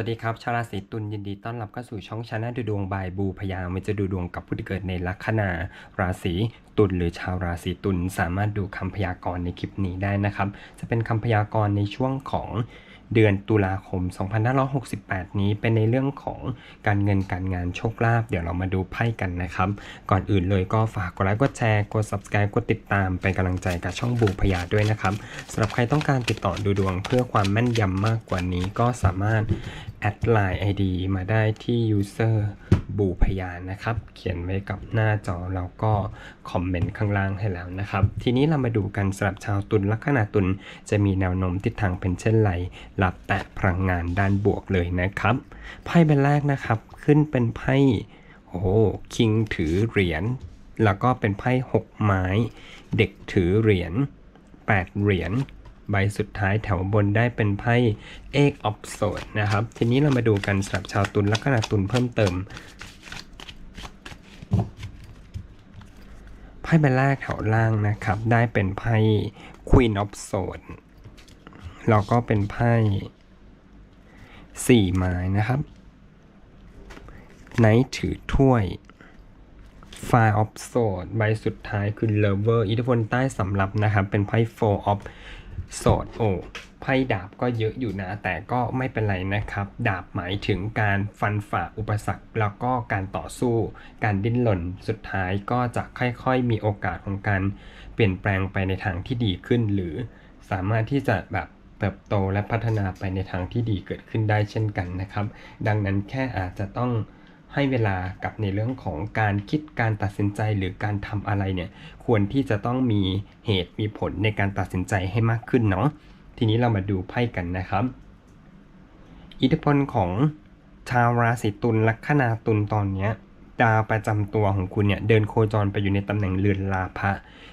สวัสดีครับชาวราศีตุลยินดีต้อนรับเข้าสู่ช่องชาแนลดูดวงบายบูพยามันจะดูดวงกับผู้ที่เกิดในลัคนาราศีตุลหรือชาวราศีตุลสามารถดูคำพยากรณ์ในคลิปนี้ได้นะครับ จะเป็นคำพยากรณ์ในช่วงของ เดือนตุลาคม 2568 นี้เป็นในเรื่องของการเงินการงานโชคลาภเดี๋ยวเรามาดูไพ่กันนะครับ ก่อนอื่นเลยก็ฝากกดไลค์กดแชร์กด subscribe กดติดตามเป็นกำลังใจกับช่องบูพยาด้วยนะครับสำหรับใครต้องการติดต่อดูดวงเพื่อความแม่นยำมากกว่านี้ก็สามารถแอดไลน์ ID มาได้ที่ user บูพยานนะครับ เขียนไว้กับหน้าจอแล้วก็คอมเมนต์ข้างล่างให้แล้วนะครับ ทีนี้เรามาดูกันสำหรับชาวตุลลัคนาตุลจะมีแนวโน้มทิศทางเป็นเช่นไรรับแต่พลังงานด้านบวกเลยนะครับไพ่ใบแรกนะครับขึ้นเป็นไพ่โอ้คิงถือเหรียญแล้วก็เป็นไพ่หกไม้ เด็กถือเหรียญแปดเหรียญ ใบสุดท้ายแถวบนได้เป็นไพ่เอกออฟโซดนะครับ ทีนี้เรามาดูกันสำหรับชาวตุลลัคนาตุลเพิ่มเติมไพ่ใบแรกแถวล่างนะครับ ได้เป็นไพ่ Queen of Swords แล้วก็เป็นไพ่สี่ไม้นะครับไนท์ถือถ้วย Fire of Swords ใบสุดท้ายคือ Lover อิทธิพลใต้สำรับนะครับ เป็นไพ่ Four of Swords โสดอ้ไพ่ดาบก็เยอะอยู่นะ แต่ก็ไม่เป็นไรนะครับ ดาบหมายถึงการฟันฝ่าอุปสรรค แล้วก็การต่อสู้ การดิ้นรนสุดท้ายก็จะค่อยๆ มีโอกาสของการเปลี่ยนแปลงไปในทางที่ดีขึ้น หรือสามารถที่จะแบบเติบโตและพัฒนาไปในทางที่ดีเกิดขึ้นได้เช่นกันนะครับ ดังนั้นแค่อาจจะต้อง ให้เวลากับในเรื่องของการคิดการตัดสินใจหรือการทำอะไรเนี่ยควรที่จะต้องมีเหตุมีผลในการตัดสินใจให้มากขึ้นเนาะทีนี้เรามาดูไพ่กันนะครับ อิทธิพลของชาวราศีตุลลัคนาตุลตอนเนี้ยดาวประจำตัวของคุณเนี่ยเดินโคจรไปอยู่ในตำแหน่งเรือนลาภะ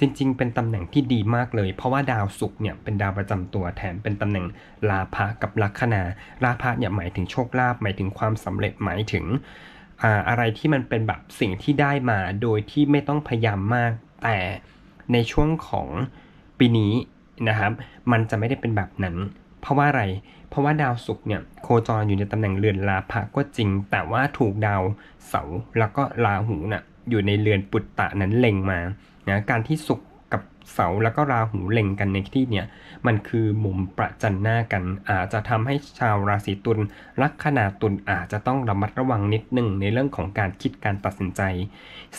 จริง ๆ เป็นตำแหน่งที่ดีมากเลย เพราะว่าดาวศุกร์เนี่ยเป็นดาวประจำตัวแถมเป็นตำแหน่งลาภะกับลัคนาลาภะเนี่ยหมายถึงโชคลาภหมายถึงความสำเร็จหมายถึง อ่าอะไรที่มันเป็นแบบสิ่งที่ได้มาโดยที่ไม่ต้องพยายามมาก แต่ในช่วงของปีนี้นะครับ มันจะไม่ได้เป็นแบบนั้น เพราะว่าอะไร เพราะว่าดาวศุกร์เนี่ยโคจรอยู่ในตำแหน่งเรือนลาภะก็จริง แต่ว่าถูกดาวเสาร์แล้วก็ราหูน่ะอยู่ในเรือนปุตตะนั้นเล็งมานะการที่ศุกร์ กับเสาแล้วก็ราหูเล็งกันในที่เนี่ยมันคือมุมประจันหน้ากัน อาจจะทำให้ชาวราศีตุลลัคนาตุลอาจจะต้องระมัดระวังนิดหนึ่งในเรื่องของการคิดการตัดสินใจ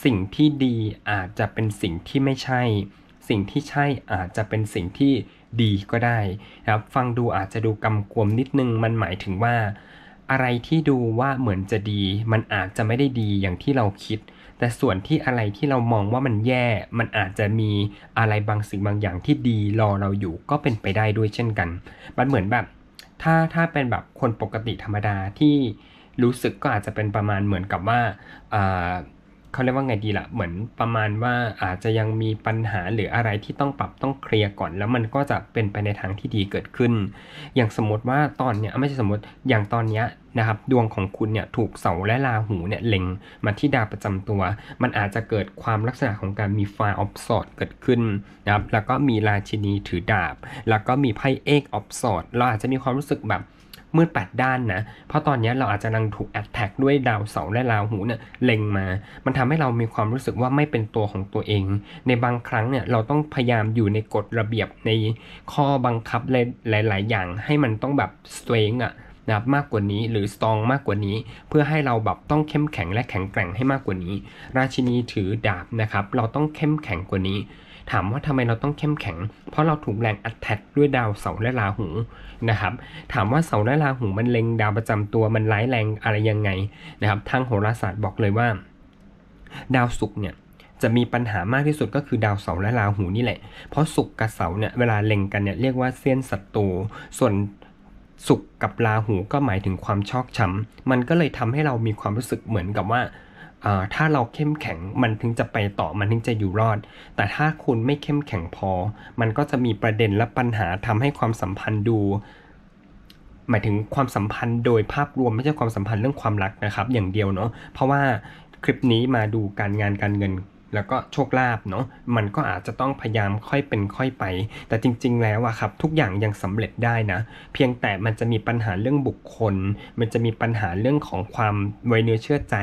สิ่งที่ดีอาจจะเป็นสิ่งที่ไม่ใช่ สิ่งที่ใช่อาจจะเป็นสิ่งที่ดีก็ได้นะครับฟังดูอาจจะดูกำกวมนิดนึงมันหมายถึงว่า อะไรที่ดูว่าเหมือนจะดี มันอาจจะไม่ได้ดีอย่างที่เราคิด แต่ส่วนที่อะไรที่เรามองว่ามันแย่ มันอาจจะมีอะไรบางสิ่งบางอย่างที่ดีรอเราอยู่ก็เป็นไปได้ด้วยเช่นกัน มันเหมือนแบบ ถ้าถ้าเป็นแบบคนปกติธรรมดาที่รู้สึกก็อาจจะเป็นประมาณเหมือนกับว่าอ่า เขาเรียกว่าไงดีละ่ะ เหมือนประมาณว่าอาจจะยังมีปัญหาหรืออะไรที่ต้องปรับต้องเคลียร์ก่อน แล้วมันก็จะเป็นไปในทางที่ดีเกิดขึ้น อย่างสมมติว่าตอนเนี้ยไม่ใช่สมมติอย่างตอนเนี้ยนะครับดวงของคุณเนี่ยถูกเสาและราหูเนี่ยเล็งมาที่ดาวประจำตัว มันอาจจะเกิดความลักษณะของการมีไฟออฟสอดเกิดขึ้นนะครับแล้วก็มีราชินีถือดาบ แล้วก็มีไพ่เอกออฟสอดเราอาจจะมีความรู้สึกแบบ มืดแปดด้านนะ เพราะตอนนี้เราอาจจะนังถูกแอดแท็กด้วยดาวเสาและราหูเนี่ยเล็งมา มันทำให้เรามีความรู้สึกว่าไม่เป็นตัวของตัวเอง ในบางครั้งเนี่ยเราต้องพยายามอยู่ในกฎระเบียบในข้อบังคับหลาย ๆ อย่างให้มันต้องแบบสเตรนอะนะครับมากกว่านี้หรือสตองมากกว่านี้ เพื่อให้เราแบบต้องเข้มแข็งและแข็งแกร่งให้มากกว่านี้ ราชินีถือดาบนะครับ เราต้องเข้มแข็งกว่านี้ ถามว่าทำไมเราต้องเข้มแข็ง เพราะเราถูกแรงอัดแทกด้วยดาวเสาและราหูนะครับ ถามว่าเสาและราหูมันเล็งดาวประจำตัวมันร้ายแรงอะไรยังไงนะครับ ทางโหราศาสตร์บอกเลยว่า ดาวศุกร์เนี่ยจะมีปัญหามากที่สุดก็คือดาวเสาร์และราหูนี่แหละ เพราะศุกร์กับเสาร์เนี่ยเวลาเล็งกันเนี่ยเรียกว่าเส้นศัตรู ส่วนศุกร์กับราหูก็หมายถึงความชอกช้ำมันก็เลยทำให้เรามีความรู้สึกเหมือนกับว่า ถ้าเราเข้มแข็งมันถึงจะไปต่อมันถึงจะอยู่รอด แต่ถ้าคุณไม่เข้มแข็งพอ มันก็จะมีประเด็นและปัญหาทำให้ความสัมพันธ์ดู หมายถึงความสัมพันธ์โดยภาพรวมไม่ใช่ความสัมพันธ์เรื่องความรักนะครับ อย่างเดียวเนาะเพราะว่าคลิปนี้มาดูการงานการเงินแล้วก็โชคลาภเนาะมันก็อาจจะต้องพยายามค่อยเป็นค่อยไป แต่จริง ๆ แล้วอะครับ ทุกอย่างยังสำเร็จได้นะ เพียงแต่มันจะมีปัญหาเรื่องบุคคล มันจะมีปัญหาเรื่องของความไวเนื้อเชื่อใจ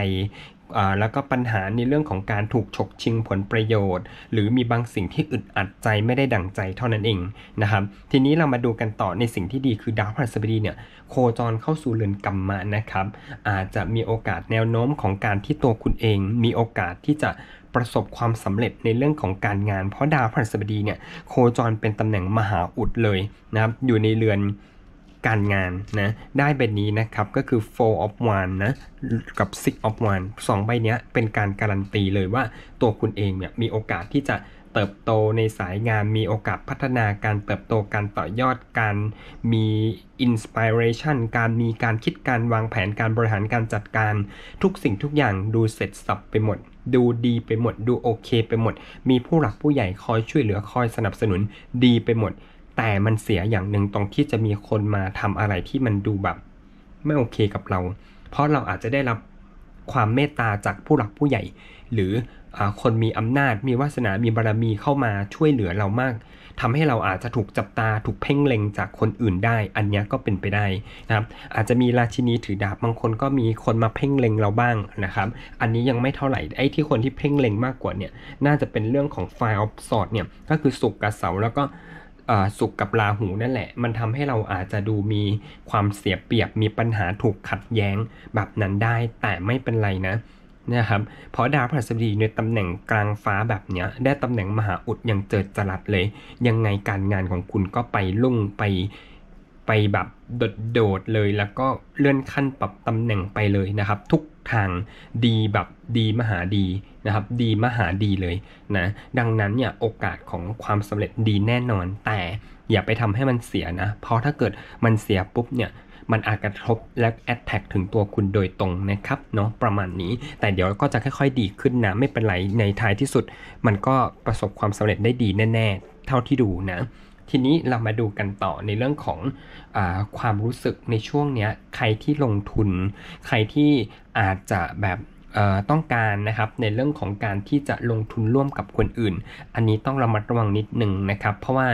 แล้วก็ปัญหาในเรื่องของการถูกฉกชิงผลประโยชน์ หรือมีบางสิ่งที่อึดอัดใจไม่ได้ดั่งใจเท่านั้นเองนะครับทีนี้เรามาดูกันต่อในสิ่งที่ดีคือดาวพฤหัสบดีเนี่ยโคจรเข้าสู่เรือนกรรมะนะครับอาจจะมีโอกาสแนวโน้มของการที่ตัวคุณเอง มีโอกาสที่จะประสบความสำเร็จในเรื่องของการงาน เพราะดาวพฤหัสบดีเนี่ยโคจรเป็นตำแหน่งมหาอุดเลยนะครับอยู่ในเรือน การงานนะได้เป็นนี้นะครับก็คือ four of one นะกับ six of one สองใบนี้เป็นการการันตีเลยว่าตัวคุณเองเนี่ยมีโอกาสที่จะเติบโตในสายงานมีโอกาสพัฒนาการเติบโตการต่อยอดการมีอินสปิเรชันการมีการคิดการวางแผนการบริหารการจัดการ ทุกสิ่งทุกอย่างดูเสร็จสับไปหมด ดูดีไปหมด ดูโอเคไปหมด มีผู้หลักผู้ใหญ่คอยช่วยเหลือคอยสนับสนุนดีไปหมด แต่มันเสียอย่างหนึ่งตรงที่จะมีคนมาทำอะไรที่มันดูแบบ ไม่โอเคกับเรา เพราะเราอาจจะได้รับความเมตตาจากผู้หลักผู้ใหญ่ หรืออคนมีอำนาจมีวาสนา มีบารมีเข้ามาช่วยเหลือเรามากทำให้เราอาจจะถูกจับตาถูกเพ่งเล็งจากคนอื่นได้ อันนี้ก็เป็นไปได้นะครับอาจจะมีราชินีถือดาบบางคนก็มีคนมาเพ่งเล็งเราบ้างนะครับ อันนี้ยังไม่เท่าไหร่ไอ้ที่คนที่เพ่งเล็งมากกว่าเนี่ยน่าจะเป็นเรื่องของไฟออฟสอดเนี่ยก็คือสุกกับเสาแล้วก็ สุขกับราหูนั่นแหละ มันทำให้เราอาจจะดูมีความเสียเปรียบมีปัญหาถูกขัดแย้งแบบนั้นได้แต่ไม่เป็นไรนะนะครับเพราะดาวพฤหัสบดีในตำแหน่งกลางฟ้าแบบเนี้ยได้ตำแหน่งมหาอุดอย่างเจิดจรัสเลย ยังไงการงานของคุณก็ไปลุ่งไปไปแบบโดดๆเลย แล้วก็เลื่อนขั้นปรับตำแหน่งไปเลยนะครับ ทุก ทางดีแบบดีมหาดีนะครับดีมหาดีเลยนะดังนั้นเนี่ยโอกาสของความสำเร็จดีแน่นอน แต่อย่าไปทำให้มันเสียนะ เพราะถ้าเกิดมันเสียปุ๊บเนี่ยมันอาจกระทบและแอดแท็กถึงตัวคุณโดยตรงนะครับเนาะประมาณนี้ แต่เดี๋ยวก็จะค่อยๆดีขึ้นนะ ไม่เป็นไรในท้ายที่สุด มันก็ประสบความสำเร็จได้ดีแน่ ๆ เท่าที่ดูนะ ทีนี้เรามาดูกันต่อในเรื่องของอความรู้สึกในช่วงเนี้ยใครที่ลงทุน ใครที่อาจจะแบบต้องการนะครับในเรื่องของการที่จะลงทุนร่วมกับคนอื่น อันนี้ต้องระมัดระวังนิดหนึ่งนะครับ เพราะว่า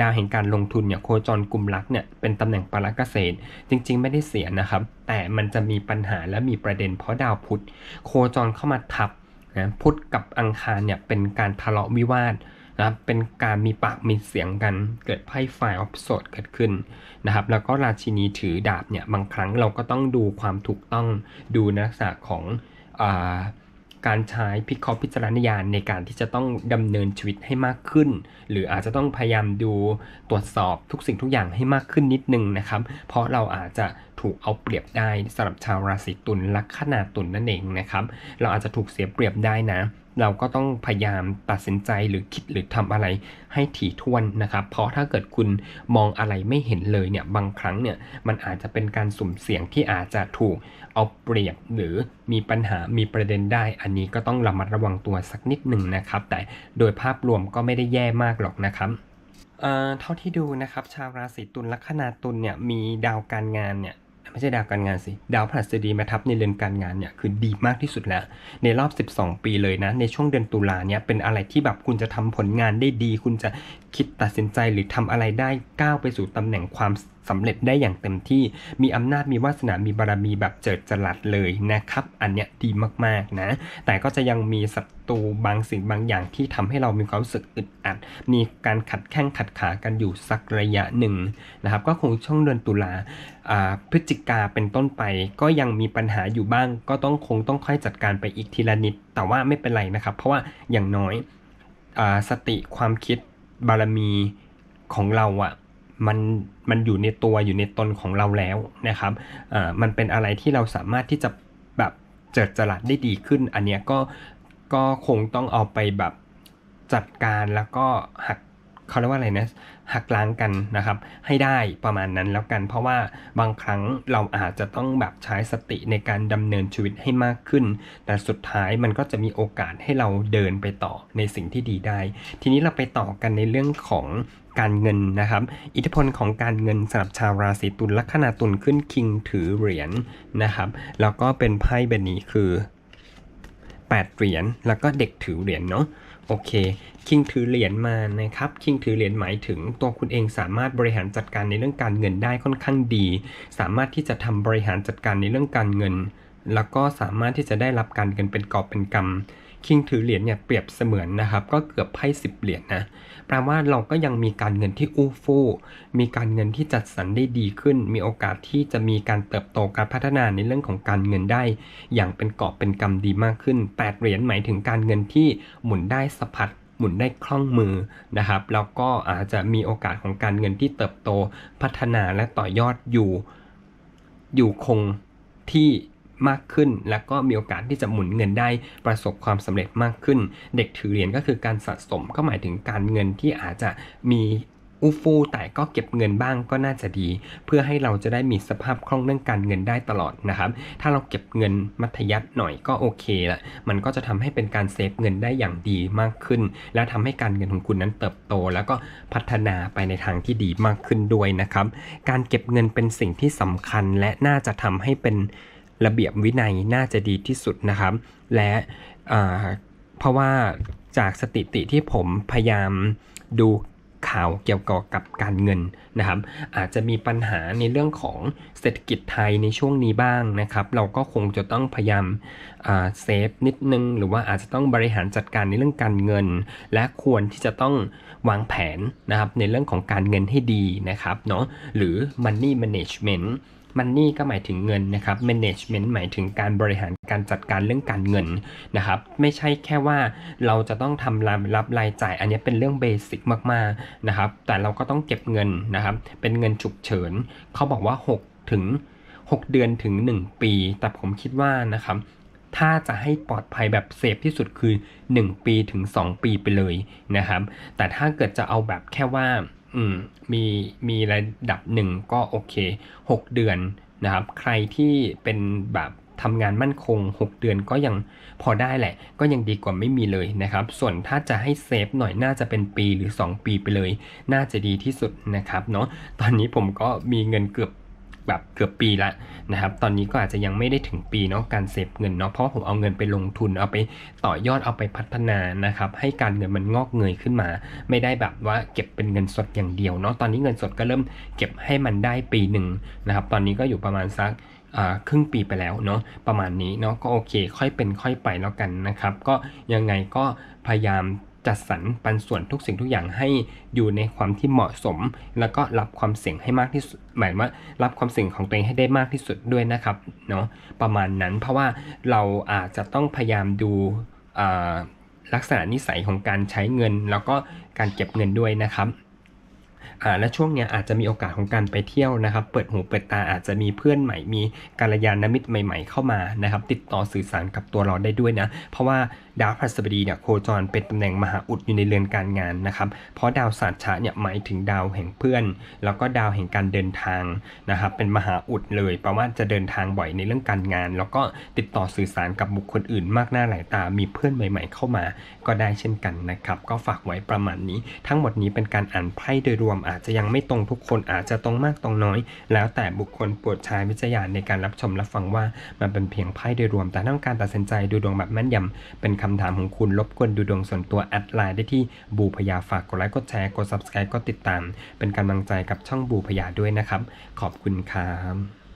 ดาวแห่งการลงทุนเนี่ยโคจรกลุ่มรักเนี่ยเป็นตำแหน่งปาราเกษตร จริง ๆ ไม่ได้เสียนะครับ แต่มันจะมีปัญหาและมีประเด็นเพราะดาวพุธโคจรเข้ามาทับนะพุธกับอังคารเนี่ยเป็นการทะเลาะวิวาท นะครับเป็นการมีปากมีเสียงกันเกิดไพ่ไฟออฟโซดเกิดขึ้นนะครับแล้วก็ราชินีถือดาบเนี่ยบางครั้งเราก็ต้องดูความถูกต้องดูนักษณะของอการใช้พิเคราะห์พิจารณญาณในการที่จะต้องดำเนินชีวิตให้มากขึ้น หรืออาจจะต้องพยายามดูตรวจสอบทุกสิ่งทุกอย่างให้มากขึ้นนิดนึงนะครับ เพราะเราอาจจะถูกเอาเปรียบได้สำหรับชาวราศีตุลลัคนาตุลนั่นเองนะครับ เราอาจจะถูกเสียเปรียบได้นะ เราก็ต้องพยายามตัดสินใจหรือคิดหรือทำอะไรให้ถี่ถ้วนนะครับ เพราะถ้าเกิดคุณมองอะไรไม่เห็นเลยเนี่ยบางครั้งเนี่ยมันอาจจะเป็นการสุ่มเสี่ยงที่อาจจะถูกเอาเปรียบหรือมีปัญหามีประเด็นได้ อันนี้ก็ต้องระมัดระวังตัวสักนิดหนึ่งนะครับ แต่โดยภาพรวมก็ไม่ได้แย่มากหรอกนะครับเอ่อเท่าที่ดูนะครับ ชาวราศีตุลลัคนาตุลเนี่ยมีดาวการงานเนี่ย ไม่ใช่ดาวการงานสิ ดาวพฤหัสบดีมาทับในเรือนการงานเนี่ยคือดีมากที่สุดแล้ว ในรอบ 12 ปีเลยนะ ในช่วงเดือนตุลาเนี่ยเป็นอะไรที่แบบคุณจะทำผลงานได้ดี คุณจะคิดตัดสินใจหรือทำอะไรได้ก้าวไปสู่ตำแหน่งความ สำเร็จได้อย่างเต็มที่ มีอำนาจมีวาสนา มีบารมีแบบเจิดจรัสเลยนะครับ อันเนี้ยดีมากๆนะ แต่ก็จะยังมีศัตรูบางสิ่งบางอย่างที่ทำให้เรามีความรู้สึกอึดอัด มีการขัดแข้งขัดขากันอยู่สักระยะหนึ่งนะครับ ก็คงช่วงเดือนตุลาพฤศจิกาเป็นต้นไป ก็ยังมีปัญหาอยู่บ้าง ก็ต้องคงต้องค่อยจัดการไปอีกทีละนิด แต่ว่าไม่เป็นไรนะครับ เพราะว่าอย่างน้อยอสติความคิดบารมีของเราอะ มันมันอยู่ในตัวอยู่ในตนของเราแล้วนะครับอ่ามันเป็นอะไรที่เราสามารถที่จะแบบเจิดจรัสได้ดีขึ้น อันเนี้ยก็ก็คงต้องเอาไปแบบจัดการแล้วก็หักเขาเรียกว่าอะไรนะหักล้างกันนะครับ ให้ได้ประมาณนั้นแล้วกัน เพราะว่าบางครั้งเราอาจจะต้องแบบใช้สติในการดำเนินชีวิตให้มากขึ้น แต่สุดท้ายมันก็จะมีโอกาสให้เราเดินไปต่อในสิ่งที่ดีได้ ทีนี้เราไปต่อกันในเรื่องของ การเงินนะครับ อิทธิพลของการเงินสำหรับชาวราศีตุลลัคนาตุลขึ้นคิงถือเหรียญนะครับ แล้วก็เป็นไพ่แบบนี้คือ8เหรียญแล้วก็เด็กถือเหรียญเนาะโอเค คิงถือเหรียญมานะครับ คิงถือเหรียญหมายถึงตัวคุณเองสามารถบริหารจัดการในเรื่องการเงินได้ค่อนข้างดี สามารถที่จะทำบริหารจัดการในเรื่องการเงิน แล้วก็สามารถที่จะได้รับการเงินเป็นกอบเป็นกำ คิงถือเหรียญเนี่ยเปรียบเสมือนนะครับก็เกือบไพ่สิบเหรียญนะแปลว่าเราก็ยังมีการเงินที่อู้ฟู่มีการเงินที่จัดสรรได้ดีขึ้น มีโอกาสที่จะมีการเติบโตการพัฒนาในเรื่องของการเงินได้ อย่างเป็นกอบเป็นกำดีมากขึ้นแปดเหรียญหมายถึงการเงินที่หมุนได้สะพัดหมุนได้คล่องมือนะครับแล้วก็อาจจะมีโอกาสของการเงินที่เติบโตพัฒนาและต่อยอดอยู่ อยู่คงที่ มากขึ้น แล้วก็มีโอกาสที่จะหมุนเงินได้ประสบความสำเร็จมากขึ้น เด็กถือเหรียญก็คือการสะสมก็หมายถึงการเงินที่อาจจะมีอู้ฟู่แต่ก็เก็บเงินบ้างก็น่าจะดี เพื่อให้เราจะได้มีสภาพคล่องเรื่องการเงินได้ตลอดนะครับ ถ้าเราเก็บเงินมัธยัติหน่อยก็โอเคละมันก็จะทำให้เป็นการเซฟเงินได้อย่างดีมากขึ้น และทำให้การเงินของคุณนั้นเติบโต แล้วก็พัฒนาไปในทางที่ดีมากขึ้นด้วยนะครับ การเก็บเงินเป็นสิ่งที่สำคัญและน่าจะทำให้เป็น ระเบียบวินัยน่าจะดีที่สุดนะครับ และเพราะว่าจากสถิติที่ผมพยายามดูข่าวเกี่ยวกับการเงินนะครับ อาจจะมีปัญหาในเรื่องของเศรษฐกิจไทยในช่วงนี้บ้างนะครับ เราก็คงจะต้องพยายามเซฟนิดนึง หรือว่าอาจจะต้องบริหารจัดการในเรื่องการเงิน และควรที่จะต้องวางแผนนะครับในเรื่องของการเงินให้ดีนะครับเนาะหรือ money management มันนี่ก็หมายถึงเงินนะครับ management หมายถึงการบริหารการจัดการเรื่องการเงินนะครับ ไม่ใช่แค่ว่าเราจะต้องทำรายรับรายจ่าย อันนี้เป็นเรื่องเบสิกมากๆนะครับ แต่เราก็ต้องเก็บเงินนะครับ เป็นเงินฉุกเฉิน เขาบอกว่า 6 ถึง 6 เดือนถึง 1 ปี แต่ผมคิดว่านะครับถ้าจะให้ปลอดภัยแบบเซฟที่สุดคือ 1 ปีถึง 2 ปีไปเลยนะครับ แต่ถ้าเกิดจะเอาแบบแค่ว่า อืมมีมีระดับหนึ่งก็โอเค 6 เดือนนะครับ ใครที่เป็นแบบทำงานมั่นคง 6 เดือนก็ยังพอได้แหละ ก็ยังดีกว่าไม่มีเลยนะครับ ส่วนถ้าจะให้เซฟหน่อยน่าจะเป็นปีหรือ 2 ปีไปเลย น่าจะดีที่สุดนะครับเนาะตอนนี้ผมก็มีเงินเกือบ แบบเกือบปีละนะครับ ตอนนี้ก็อาจจะยังไม่ได้ถึงปีเนาะการเซฟเงินเนาะ เพราะผมเอาเงินไปลงทุน เอาไปต่อยอด เอาไปพัฒนานะครับ ให้การเงินมันงอกเงยขึ้นมา ไม่ได้แบบว่าเก็บเป็นเงินสดอย่างเดียวเนาะ ตอนนี้เงินสดก็เริ่มเก็บให้มันได้ปีหนึ่งนะครับ ตอนนี้ก็อยู่ประมาณสักครึ่งปีไปแล้วเนาะประมาณนี้เนาะก็โอเค ค่อยเป็นค่อยไปแล้วกันนะครับ ก็ยังไงก็พยายาม จัดสรรปันส่วนทุกสิ่งทุกอย่างให้อยู่ในความที่เหมาะสม แล้วก็รับความเสี่ยงให้มากที่สุด หมายว่ารับความเสี่ยงของตัวเองให้ได้มากที่สุดด้วยนะครับเนาะประมาณนั้นเพราะว่าเราอาจจะต้องพยายามดูลักษณะนิสัยของการใช้เงิน แล้วก็การเก็บเงินด้วยนะครับอ่าและช่วงเนี้ยอาจจะมีโอกาสของการไปเที่ยวนะครับ เปิดหูเปิดตาอาจจะมีเพื่อนใหม่ มีกาลยานมิตรใหม่ ๆ เข้ามานะครับ ติดต่อสื่อสารกับตัวเราได้ด้วยนะ เพราะว่า ดาวพฤหัสบดีเนี่ยโคจรเป็นตำแหน่งมหาอุดอยู่ในเรือนการงานนะครับเพราะดาวศาสตร์ชะเนี่ยหมายถึงดาวแห่งเพื่อน แล้วก็ดาวแห่งการเดินทางนะครับเป็นมหาอุดเลยแปลว่าจะเดินทางบ่อยในเรื่องการงาน แล้วก็ติดต่อสื่อสารกับบุคคลอื่นมากหน้าหลายตา มีเพื่อนใหม่ ๆ เข้ามา ก็ได้เช่นกันนะครับก็ฝากไว้ประมาณนี้ ทั้งหมดนี้เป็นการอ่านไพ่โดยรวมอาจจะยังไม่ตรงทุกคนอาจจะตรงมากตรงน้อย แล้วแต่บุคคลปวดชายวิจารณ์ในการรับชมรับฟังว่ามันเป็นเพียงไพ่โดยรวมแต่ต้องการตัดสินใจดูดวงแบบแม่นยำเป็นคำถามของคุณลบกวนดูดวงส่วนตัวแอดไลน์ได้ที่บูพยาฝากกดไลค์กดแชร์กด subscribe กดติดตาม เป็นกำลังใจกับช่องบูพยาด้วยนะครับ ขอบคุณครับ